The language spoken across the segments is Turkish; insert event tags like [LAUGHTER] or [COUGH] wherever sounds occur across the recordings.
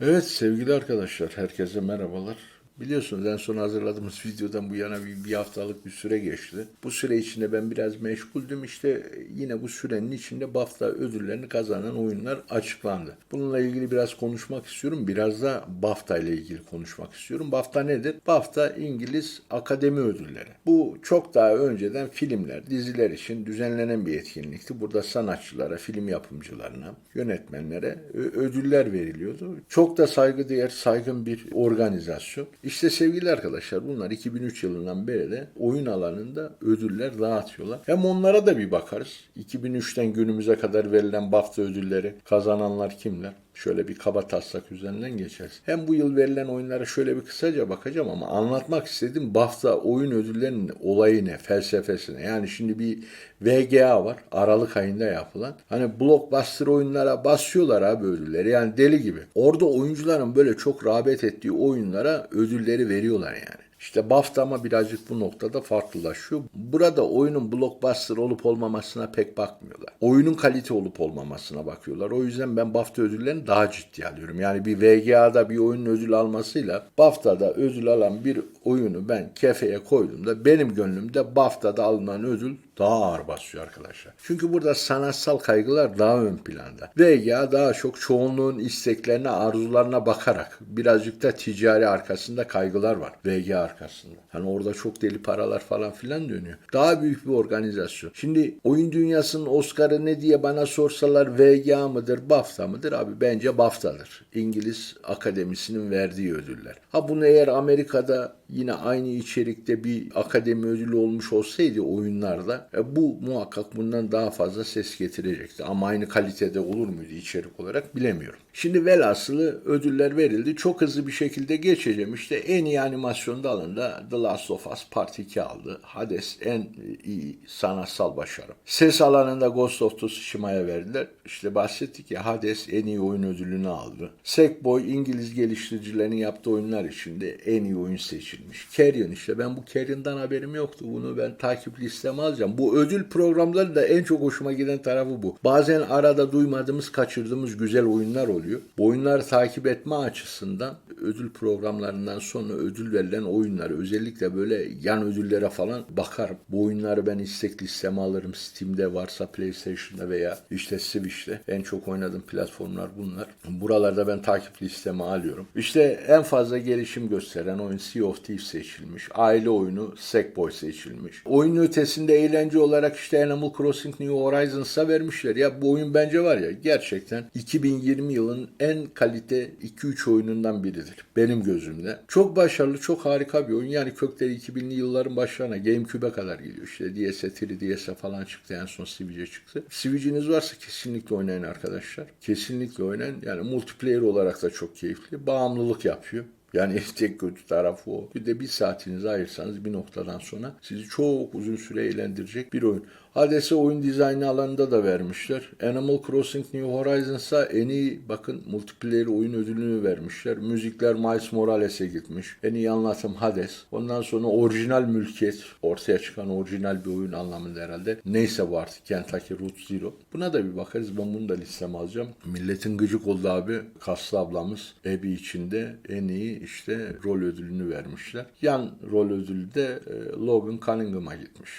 Evet sevgili arkadaşlar herkese merhabalar. Biliyorsunuz en son hazırladığımız [LAUGHS] videodan bu yana bir, bir haftalık bir süre geçti. Bu süre içinde ben biraz meşguldüm. İşte yine bu sürenin içinde BAFTA ödüllerini kazanan oyunlar açıklandı. Bununla ilgili biraz konuşmak istiyorum. Biraz da BAFTA ile ilgili konuşmak istiyorum. BAFTA nedir? BAFTA İngiliz Akademi Ödülleri. Bu çok daha önceden filmler, diziler için düzenlenen bir etkinlikti. Burada sanatçılara, film yapımcılarına, yönetmenlere ödüller veriliyordu. Çok da saygıdeğer, saygın bir organizasyon. İşte sevgili arkadaşlar bunlar 2003 yılından beri de oyun alanında ödüller dağıtıyorlar. Hem onlara da bir bakarız. 2003'ten günümüze kadar verilen BAFTA ödülleri kazananlar kimler? Şöyle bir kaba taslak üzerinden geçeriz. Hem bu yıl verilen oyunlara şöyle bir kısaca bakacağım ama anlatmak istediğim BAFTA oyun ödüllerinin olayı ne, felsefesine. Yani şimdi bir VGA var Aralık ayında yapılan. Hani blockbuster oyunlara basıyorlar abi ödülleri yani deli gibi. Orada oyuncuların böyle çok rağbet ettiği oyunlara ödülleri veriyorlar yani. İşte BAFTA ama birazcık bu noktada farklılaşıyor. Burada oyunun blockbuster olup olmamasına pek bakmıyorlar. Oyunun kalite olup olmamasına bakıyorlar. O yüzden ben BAFTA ödüllerini daha ciddi alıyorum. Yani bir VGA'da bir oyunun ödül almasıyla BAFTA'da ödül alan bir oyunu ben kefeye koyduğumda benim gönlümde BAFTA'da alınan ödül daha ağır basıyor arkadaşlar. Çünkü burada sanatsal kaygılar daha ön planda. VGA daha çok çoğunluğun isteklerine, arzularına bakarak birazcık da ticari arkasında kaygılar var. VGA arkasında. Hani orada çok deli paralar falan filan dönüyor. Daha büyük bir organizasyon. Şimdi oyun dünyasının Oscar'ı ne diye bana sorsalar VGA mıdır, BAFTA mıdır? Abi bence BAFTA'dır. İngiliz Akademisi'nin verdiği ödüller. Ha bunu eğer Amerika'da yine aynı içerikte bir akademi ödülü olmuş olsaydı oyunlarda e, bu muhakkak bundan daha fazla ses getirecekti. Ama aynı kalitede olur muydu içerik olarak bilemiyorum. Şimdi velhasılı ödüller verildi. Çok hızlı bir şekilde geçeceğim. İşte en iyi animasyon dalında The Last of Us Part 2 aldı. Hades en iyi sanatsal başarı. Ses alanında Ghost of Tsushima'ya verdiler. İşte bahsettik ya Hades en iyi oyun ödülünü aldı. Sackboy İngiliz geliştiricilerin yaptığı oyunlar içinde en iyi oyun seçilmiş. Carrion işte ben bu Carrion'dan haberim yoktu. Bunu ben takip listeme alacağım. Bu ödül programları da en çok hoşuma giden tarafı bu. Bazen arada duymadığımız, kaçırdığımız güzel oyunlar oluyor. Bu oyunları takip etme açısından ödül programlarından sonra ödül verilen oyunları özellikle böyle yan ödüllere falan bakarım. Bu oyunları ben istek listeme alırım. Steam'de varsa PlayStation'da veya işte Switch'te. En çok oynadığım platformlar bunlar. Buralarda ben takip listeme alıyorum. İşte en fazla gelişim gösteren oyun Sea of Thieves seçilmiş. Aile oyunu Sackboy seçilmiş. Oyun ötesinde eğlence olarak işte Animal Crossing New Horizons'a vermişler. Ya bu oyun bence var ya gerçekten 2020 yılın en kalite 2-3 oyunundan biridir. Benim gözümde. Çok başarılı, çok harika bir oyun. Yani kökleri 2000'li yılların başlarına GameCube'e kadar geliyor. İşte DS, 3DS'e falan çıktı. En son Switch'e çıktı. Switch'iniz varsa kesinlikle oynayın arkadaşlar. Kesinlikle oynayın. Yani multiplayer olarak da çok keyifli. Bağımlılık yapıyor. Yani [LAUGHS] tek kötü tarafı o. Bir de bir saatinizi ayırsanız bir noktadan sonra sizi çok uzun süre eğlendirecek bir oyun. Hades'e oyun dizaynı alanında da vermişler. Animal Crossing New Horizons'a en iyi bakın multiplayer oyun ödülünü vermişler. Müzikler Miles Morales'e gitmiş. En iyi anlatım Hades. Ondan sonra orijinal mülkiyet ortaya çıkan orijinal bir oyun anlamında herhalde. Neyse bu artık Kentucky Route Zero. Buna da bir bakarız. Ben bunu da listeme alacağım. Milletin gıcık oldu abi. Kaslı ablamız Abby içinde en iyi işte rol ödülünü vermişler. Yan rol ödülü de e, Logan Cunningham'a gitmiş.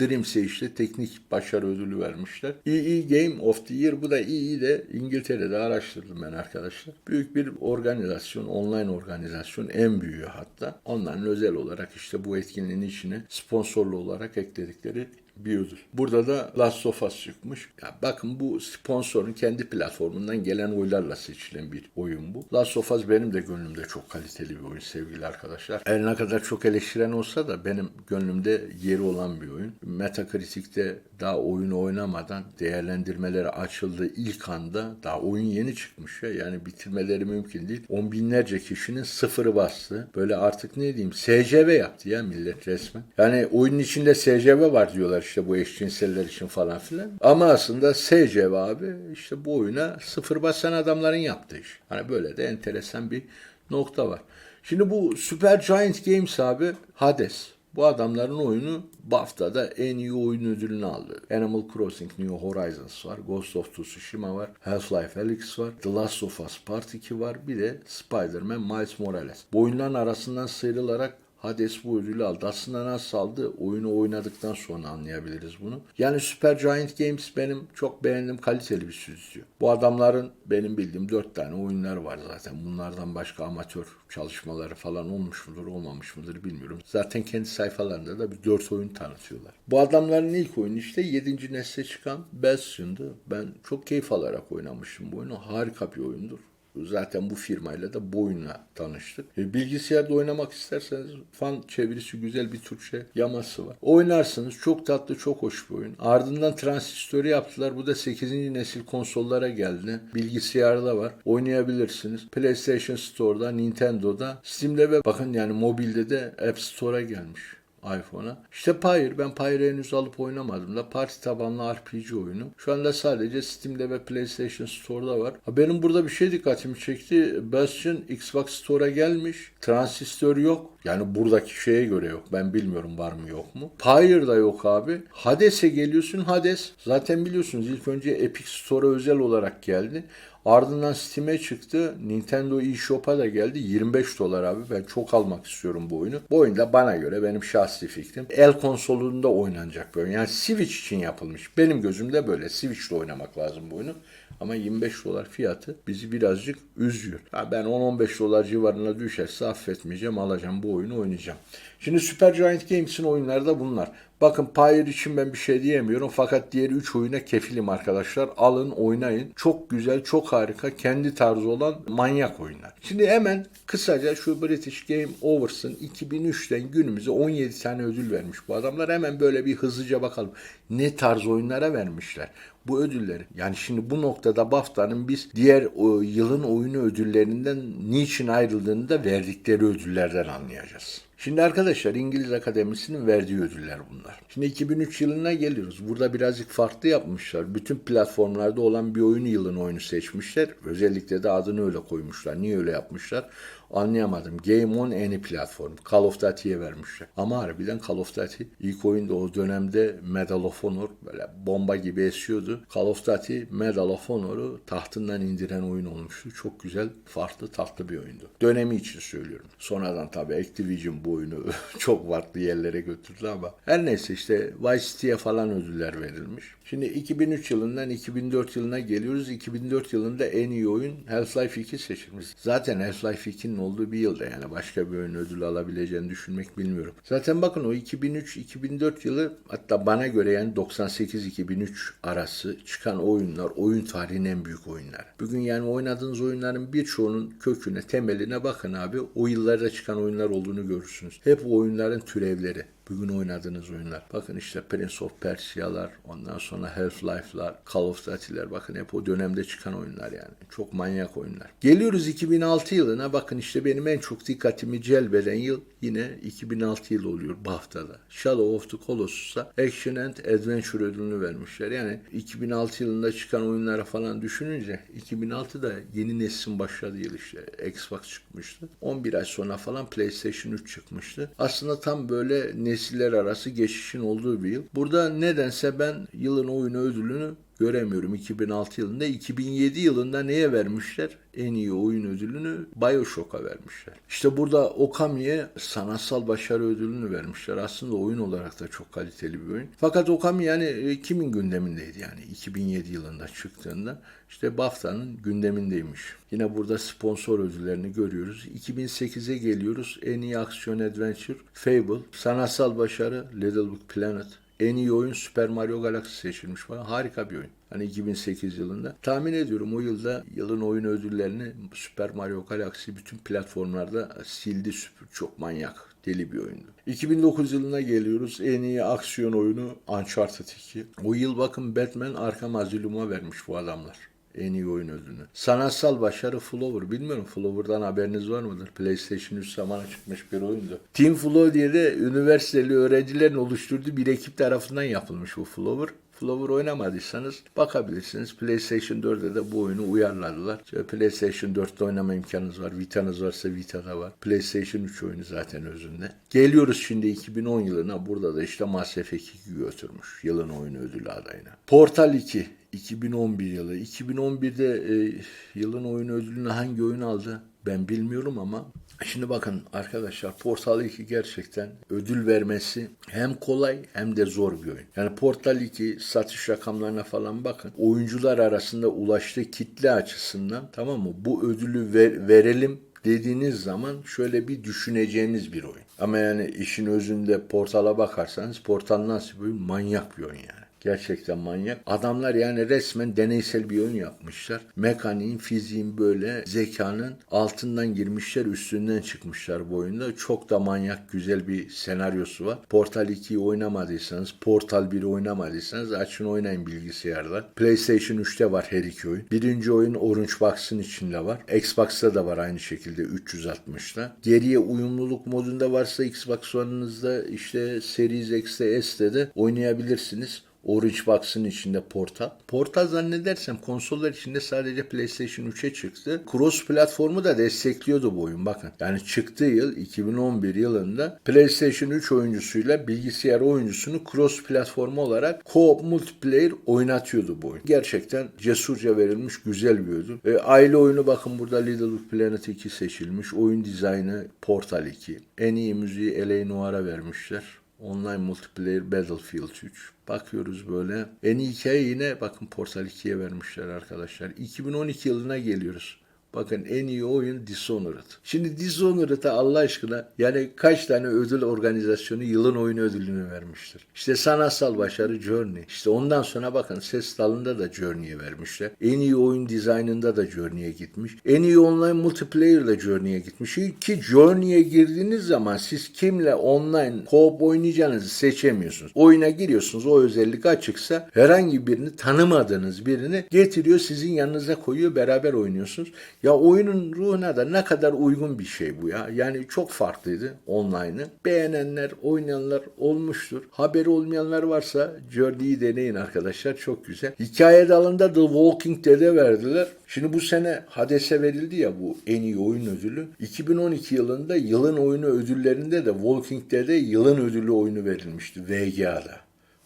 Dreams'e işte teknik başarı ödülü vermişler. EE Game of the Year bu da EE de İngiltere'de araştırdım ben arkadaşlar. Büyük bir organizasyon, online organizasyon en büyüğü hatta. Onların özel olarak işte bu etkinliğin içine sponsorlu olarak ekledikleri bir ödül. Burada da Last of Us çıkmış. Ya bakın bu sponsorun kendi platformundan gelen oylarla seçilen bir oyun bu. Last of Us benim de gönlümde çok kaliteli bir oyun sevgili arkadaşlar. Her ne kadar çok eleştiren olsa da benim gönlümde yeri olan bir oyun. Metacritic'te daha oyunu oynamadan değerlendirmeleri açıldığı ilk anda daha oyun yeni çıkmış ya. Yani bitirmeleri mümkün değil. On binlerce kişinin sıfırı bastı. Böyle artık ne diyeyim SCV yaptı ya millet resmen. Yani oyunun içinde SCV var diyorlar işte bu eşcinseller için falan filan. Ama aslında SCV abi işte bu oyuna sıfır basan adamların yaptığı iş. Hani böyle de enteresan bir nokta var. Şimdi bu Super Giant Games abi Hades. Bu adamların oyunu BAFTA'da en iyi oyun ödülünü aldı. Animal Crossing New Horizons var, Ghost of Tsushima var, Half-Life Alyx var, The Last of Us Part 2 var, bir de Spider-Man Miles Morales. Bu oyunların arasından sıyrılarak Hades bu ödülü aldı. Aslında nasıl aldı? Oyunu oynadıktan sonra anlayabiliriz bunu. Yani Super Giant Games benim çok beğendiğim kaliteli bir stüdyo. Bu adamların benim bildiğim dört tane oyunları var zaten. Bunlardan başka amatör çalışmaları falan olmuş mudur olmamış mıdır bilmiyorum. Zaten kendi sayfalarında da bir dört oyun tanıtıyorlar. Bu adamların ilk oyunu işte 7. nesle çıkan Bastion'dı. Ben çok keyif alarak oynamıştım bu oyunu. Harika bir oyundur. Zaten bu firmayla da bu oyunla tanıştık. E, bilgisayarda oynamak isterseniz fan çevirisi güzel bir Türkçe yaması var. Oynarsınız. Çok tatlı, çok hoş bir oyun. Ardından transistörü yaptılar. Bu da 8. nesil konsollara geldi. Bilgisayarda var. Oynayabilirsiniz. PlayStation Store'da, Nintendo'da, Steam'de ve bakın yani mobilde de App Store'a gelmiş iPhone'a. İşte Pyre. Ben Pyre'ı henüz alıp oynamadım da parti tabanlı RPG oyunu. Şu anda sadece Steam'de ve PlayStation Store'da var. Ha, benim burada bir şey dikkatimi çekti. Bastion Xbox Store'a gelmiş. Transistör yok. Yani buradaki şeye göre yok. Ben bilmiyorum var mı yok mu. Pyre'da yok abi. Hades'e geliyorsun. Hades zaten biliyorsunuz ilk önce Epic Store'a özel olarak geldi. Ardından Steam'e çıktı. Nintendo eShop'a da geldi. 25 dolar abi. Ben çok almak istiyorum bu oyunu. Bu oyun da bana göre benim şahsi fikrim. El konsolunda oynanacak bir oyun. Yani Switch için yapılmış. Benim gözümde böyle. Switch'te oynamak lazım bu oyunu. Ama 25 dolar fiyatı bizi birazcık üzüyor. Ha ben 10-15 dolar civarına düşerse affetmeyeceğim. Alacağım bu oyunu oynayacağım. Şimdi Super Giant Games'in oyunları da bunlar. Bakın Pyre için ben bir şey diyemiyorum. Fakat diğer 3 oyuna kefilim arkadaşlar. Alın oynayın. Çok güzel, çok harika. Kendi tarzı olan manyak oyunlar. Şimdi hemen kısaca şu British Game Awards'ın 2003'ten günümüze 17 tane ödül vermiş bu adamlar. Hemen böyle bir hızlıca bakalım. Ne tarz oyunlara vermişler bu ödülleri. Yani şimdi bu noktada BAFTA'nın biz diğer o, yılın oyunu ödüllerinden niçin ayrıldığını da verdikleri ödüllerden anlayacağız. Şimdi arkadaşlar İngiliz Akademisi'nin verdiği ödüller bunlar. Şimdi 2003 yılına geliyoruz. Burada birazcık farklı yapmışlar. Bütün platformlarda olan bir oyunu yılın oyunu seçmişler. Özellikle de adını öyle koymuşlar. Niye öyle yapmışlar? Anlayamadım. Game on any platform. Call of Duty'ye vermişler. Ama harbiden Call of Duty ilk oyunda o dönemde Medal of Honor böyle bomba gibi esiyordu. Call of Duty Medal of Honor'u tahtından indiren oyun olmuştu. Çok güzel, farklı, tatlı bir oyundu. Dönemi için söylüyorum. Sonradan tabii Activision bu oyunu [LAUGHS] çok farklı yerlere götürdü ama her neyse işte Vice City'ye falan ödüller verilmiş. Şimdi 2003 yılından 2004 yılına geliyoruz. 2004 yılında en iyi oyun Half-Life 2 seçilmiş. Zaten Half-Life 2'nin olduğu bir yılda yani başka bir oyun ödül alabileceğini düşünmek bilmiyorum. Zaten bakın o 2003-2004 yılı hatta bana göre yani 98-2003 arası çıkan oyunlar oyun tarihinin en büyük oyunları. Bugün yani oynadığınız oyunların birçoğunun köküne, temeline bakın abi. O yıllarda çıkan oyunlar olduğunu görürsünüz. Hep oyunların türevleri. Bugün oynadığınız oyunlar. Bakın işte Prince of Persia'lar, ondan sonra Half-Life'lar, Call of Duty'ler. Bakın hep o dönemde çıkan oyunlar yani. Çok manyak oyunlar. Geliyoruz 2006 yılına. Bakın işte benim en çok dikkatimi celbeden yıl yine 2006 yılı oluyor BAFTA'da. Shadow of the Colossus'a Action and Adventure ödülünü vermişler. Yani 2006 yılında çıkan oyunlara falan düşününce 2006'da yeni neslin başladığı yıl işte. Xbox çıkmıştı. 11 ay sonra falan PlayStation 3 çıkmıştı. Aslında tam böyle nesiller arası geçişin olduğu bir yıl. Burada nedense ben yılın oyunu ödülünü göremiyorum 2006 yılında. 2007 yılında neye vermişler? En iyi oyun ödülünü Bioshock'a vermişler. İşte burada Okami'ye sanatsal başarı ödülünü vermişler. Aslında oyun olarak da çok kaliteli bir oyun. Fakat Okami yani e, kimin gündemindeydi yani 2007 yılında çıktığında? işte BAFTA'nın gündemindeymiş. Yine burada sponsor ödüllerini görüyoruz. 2008'e geliyoruz. En iyi aksiyon adventure Fable, sanatsal başarı Little Big Planet, en iyi oyun Super Mario Galaxy seçilmiş falan. Harika bir oyun. Hani 2008 yılında. Tahmin ediyorum o yılda yılın oyun ödüllerini Super Mario Galaxy bütün platformlarda sildi süpür. Çok manyak. Deli bir oyundu. 2009 yılına geliyoruz. En iyi aksiyon oyunu Uncharted 2. O yıl bakın Batman Arkham Asylum'a vermiş bu adamlar en iyi oyun ödülünü. Sanatsal başarı Flower. Bilmiyorum Flower'dan haberiniz var mıdır? PlayStation 3 zamanı çıkmış bir oyundu. Team Flow diye de üniversiteli öğrencilerin oluşturduğu bir ekip tarafından yapılmış bu Flower. Flower oynamadıysanız bakabilirsiniz. PlayStation 4'e de bu oyunu uyarladılar. İşte PlayStation 4'te oynama imkanınız var. Vita'nız varsa Vita'da var. PlayStation 3 oyunu zaten özünde. Geliyoruz şimdi 2010 yılına. Burada da işte Mass Effect 2 götürmüş. Yılın oyunu ödülü adayına. Portal 2 2011 yılı. 2011'de e, yılın oyunu ödülünü hangi oyun aldı? Ben bilmiyorum ama Şimdi bakın arkadaşlar Portal 2 gerçekten ödül vermesi hem kolay hem de zor bir oyun. Yani Portal 2 satış rakamlarına falan bakın. Oyuncular arasında ulaştığı kitle açısından tamam mı? Bu ödülü ver- verelim dediğiniz zaman şöyle bir düşüneceğiniz bir oyun. Ama yani işin özünde Portal'a bakarsanız Portal nasıl bir oyun? Manyak bir oyun yani. Gerçekten manyak. Adamlar yani resmen deneysel bir oyun yapmışlar. Mekaniğin, fiziğin böyle zekanın altından girmişler, üstünden çıkmışlar bu oyunda. Çok da manyak, güzel bir senaryosu var. Portal 2'yi oynamadıysanız, Portal 1'i oynamadıysanız açın oynayın bilgisayarda. PlayStation 3'te var her iki oyun. Birinci oyun Orange Box'ın içinde var. Xbox'ta da var aynı şekilde 360'ta. Geriye uyumluluk modunda varsa Xbox One'ınızda işte Series X'te S'te de oynayabilirsiniz. Orange Box'ın içinde Portal. Portal zannedersem konsollar içinde sadece PlayStation 3'e çıktı. Cross platformu da destekliyordu bu oyun bakın. Yani çıktığı yıl 2011 yılında PlayStation 3 oyuncusuyla bilgisayar oyuncusunu cross platformu olarak co-op multiplayer oynatıyordu bu oyun. Gerçekten cesurca verilmiş güzel bir ödül. E, aile oyunu bakın burada Little Big Planet 2 seçilmiş. Oyun dizaynı Portal 2. En iyi müziği L.A. Noir'a vermişler. Online multiplayer Battlefield 3. Bakıyoruz böyle. En iyi hikaye yine bakın Portal 2'ye vermişler arkadaşlar. 2012 yılına geliyoruz. Bakın en iyi oyun Dishonored. Şimdi Dishonored'a Allah aşkına yani kaç tane ödül organizasyonu yılın oyunu ödülünü vermiştir. İşte sanatsal başarı Journey. İşte ondan sonra bakın ses dalında da Journey'e vermişler. En iyi oyun dizaynında da Journey'e gitmiş. En iyi online multiplayer da Journey'e gitmiş. Ki Journey'e girdiğiniz zaman siz kimle online co-op oynayacağınızı seçemiyorsunuz. Oyuna giriyorsunuz o özellik açıksa herhangi birini tanımadığınız birini getiriyor sizin yanınıza koyuyor beraber oynuyorsunuz. Ya oyunun ruhuna da ne kadar uygun bir şey bu ya. Yani çok farklıydı online'ı. Beğenenler, oynayanlar olmuştur. Haberi olmayanlar varsa Journey'i deneyin arkadaşlar. Çok güzel. Hikaye dalında The Walking Dead'e verdiler. Şimdi bu sene Hades'e verildi ya bu en iyi oyun ödülü. 2012 yılında yılın oyunu ödüllerinde de Walking Dead'e yılın ödülü oyunu verilmişti VGA'da.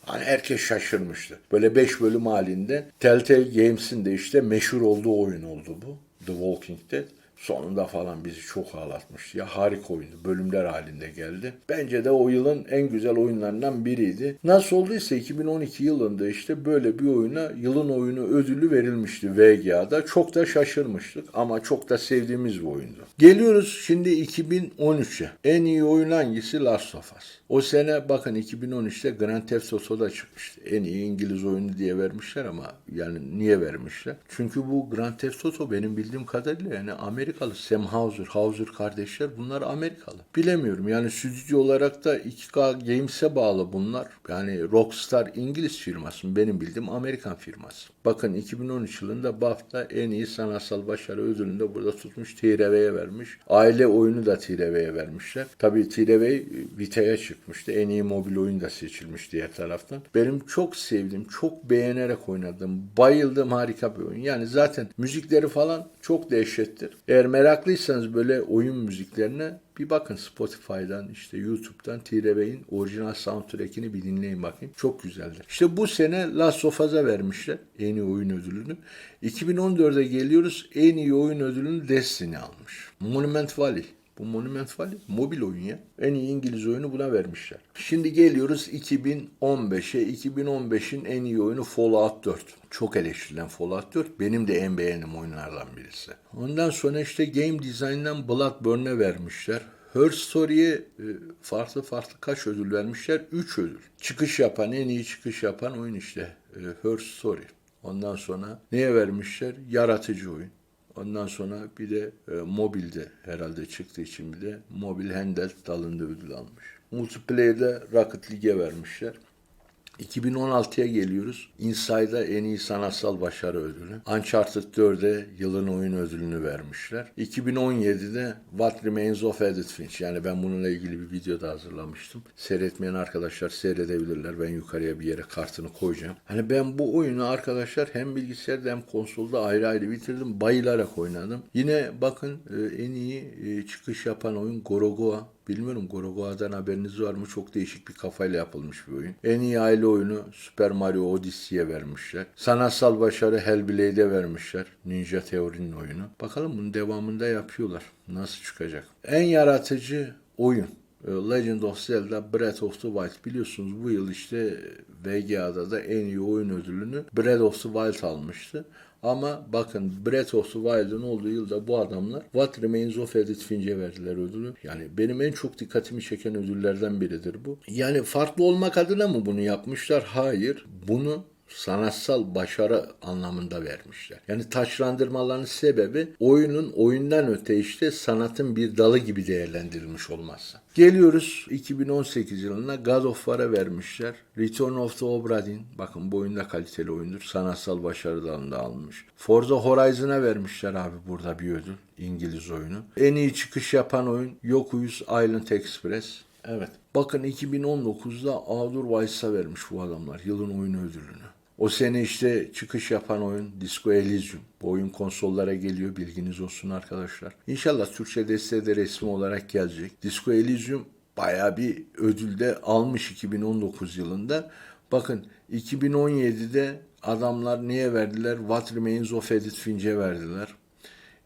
Hani herkes şaşırmıştı. Böyle 5 bölüm halinde Telltale Games'in de işte meşhur olduğu oyun oldu bu. The Walking Dead. Sonunda falan bizi çok ağlatmıştı. Ya harika oyundu. Bölümler halinde geldi. Bence de o yılın en güzel oyunlarından biriydi. Nasıl olduysa 2012 yılında işte böyle bir oyuna yılın oyunu ödülü verilmişti VGA'da. Çok da şaşırmıştık ama çok da sevdiğimiz bir oyundu. Geliyoruz şimdi 2013'e. En iyi oyun hangisi? Last of Us. O sene bakın 2013'te Grand Theft Auto'da çıkmıştı. En iyi İngiliz oyunu diye vermişler ama yani niye vermişler? Çünkü bu Grand Theft Auto benim bildiğim kadarıyla yani Amerikalı. Sam Hauser, Hauser kardeşler bunlar Amerikalı. Bilemiyorum yani stüdyo olarak da 2K Games'e bağlı bunlar. Yani Rockstar İngiliz firması benim bildiğim Amerikan firması. Bakın 2013 yılında BAFTA en iyi sanatsal başarı ödülünü de burada tutmuş TRV'ye vermiş. Aile oyunu da TRV'ye vermişler. Tabii TRV Vita'ya çıkmıştı. En iyi mobil oyun da seçilmiş diğer taraftan. Benim çok sevdiğim, çok beğenerek oynadığım, bayıldığım harika bir oyun. Yani zaten müzikleri falan çok dehşettir. Eğer meraklıysanız böyle oyun müziklerine bir bakın Spotify'dan işte YouTube'dan TRV'in orijinal soundtrack'ini bir dinleyin bakayım. Çok güzeldir. İşte bu sene Last of Us'a vermişler en iyi oyun ödülünü. 2014'e geliyoruz en iyi oyun ödülünü Destiny almış. Monument Valley. Bu Monument Valley mobil oyun ya. En iyi İngiliz oyunu buna vermişler. Şimdi geliyoruz 2015'e. 2015'in en iyi oyunu Fallout 4. Çok eleştirilen Fallout 4 benim de en beğendiğim oyunlardan birisi. Ondan sonra işte Game Design'dan Bloodborne'e vermişler. Her Story'ye e, farklı farklı kaç ödül vermişler? 3 ödül. Çıkış yapan, en iyi çıkış yapan oyun işte. e, Her Story. Ondan sonra neye vermişler? Yaratıcı oyun. Ondan sonra bir de e, mobilde herhalde çıktığı için bir de mobil handheld dalında ödül almış. Multiplayer'de Rocket League'e vermişler. 2016'ya geliyoruz. Inside'a en iyi sanatsal başarı ödülü. Uncharted 4'e yılın oyun ödülünü vermişler. 2017'de What Remains of Edith Finch. Yani ben bununla ilgili bir video da hazırlamıştım. Seyretmeyen arkadaşlar seyredebilirler. Ben yukarıya bir yere kartını koyacağım. Hani ben bu oyunu arkadaşlar hem bilgisayarda hem konsolda ayrı ayrı bitirdim. Bayılarak oynadım. Yine bakın e, en iyi e, çıkış yapan oyun Gorogoa. Bilmiyorum Gorogoa'dan haberiniz var mı? Çok değişik bir kafayla yapılmış bir oyun. En iyi aile oyunu Super Mario Odyssey'e vermişler. Sanatsal başarı Hellblade'e vermişler. Ninja Theory'nin oyunu. Bakalım bunun devamında yapıyorlar. Nasıl çıkacak? En yaratıcı oyun. e, Legend of Zelda Breath of the Wild biliyorsunuz bu yıl işte VGA'da da en iyi oyun ödülünü Breath of the Wild almıştı. Ama bakın Breath of the Wild'ın olduğu yılda bu adamlar What Remains of Edith Finch'e verdiler ödülü. Yani benim en çok dikkatimi çeken ödüllerden biridir bu. Yani farklı olmak adına mı bunu yapmışlar? Hayır. Bunu sanatsal başarı anlamında vermişler. Yani taçlandırmaların sebebi oyunun oyundan öte işte sanatın bir dalı gibi değerlendirilmiş olması. Geliyoruz 2018 yılına God of War'a vermişler. Return of the Obra Dinn. Bakın bu oyunda kaliteli oyundur. Sanatsal başarı dalında almış. Forza Horizon'a vermişler abi burada bir ödül. İngiliz oyunu. En iyi çıkış yapan oyun Yokuyuz Island Express. Evet. Bakın 2019'da Outer Wilds'a vermiş bu adamlar yılın oyunu ödülünü. O sene işte çıkış yapan oyun Disco Elysium. Bu oyun konsollara geliyor bilginiz olsun arkadaşlar. İnşallah Türkçe desteği de resmi olarak gelecek. Disco Elysium bayağı bir ödülde almış 2019 yılında. Bakın 2017'de adamlar niye verdiler? What Remains of Edith Finch'e verdiler.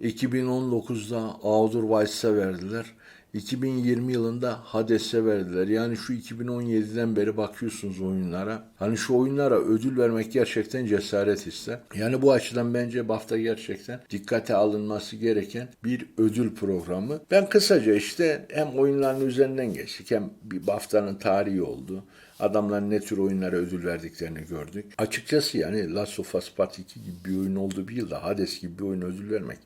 2019'da Outer Wilds'a verdiler. 2020 yılında Hades'e verdiler. Yani şu 2017'den beri bakıyorsunuz oyunlara. Hani şu oyunlara ödül vermek gerçekten cesaret ister. Yani bu açıdan bence BAFTA gerçekten dikkate alınması gereken bir ödül programı. Ben kısaca işte hem oyunların üzerinden geçtik hem bir BAFTA'nın tarihi oldu. Adamların ne tür oyunlara ödül verdiklerini gördük. Açıkçası yani Last of Us Part 2 gibi bir oyun olduğu bir yılda Hades gibi bir oyun ödül vermek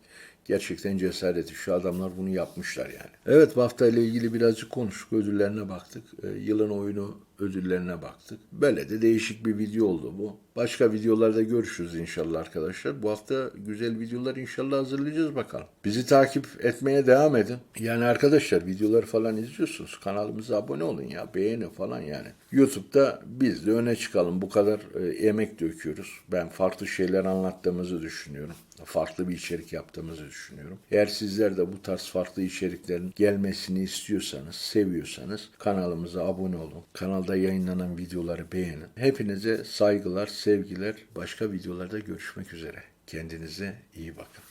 gerçekten cesareti. Şu adamlar bunu yapmışlar yani. Evet BAFTA ile ilgili birazcık konuştuk. Ödüllerine baktık. Ee, yılın oyunu ödüllerine baktık. Böyle de değişik bir video oldu bu. Başka videolarda görüşürüz inşallah arkadaşlar. Bu hafta güzel videolar inşallah hazırlayacağız bakalım. Bizi takip etmeye devam edin. Yani arkadaşlar videoları falan izliyorsunuz. Kanalımıza abone olun ya. Beğeni falan yani. YouTube'da biz de öne çıkalım. Bu kadar e, emek döküyoruz. Ben farklı şeyler anlattığımızı düşünüyorum. Farklı bir içerik yaptığımızı düşünüyorum. Eğer sizler de bu tarz farklı içeriklerin gelmesini istiyorsanız, seviyorsanız kanalımıza abone olun. Kanalda yayınlanan videoları beğenin. Hepinize saygılar, sevgiler. Başka videolarda görüşmek üzere. Kendinize iyi bakın.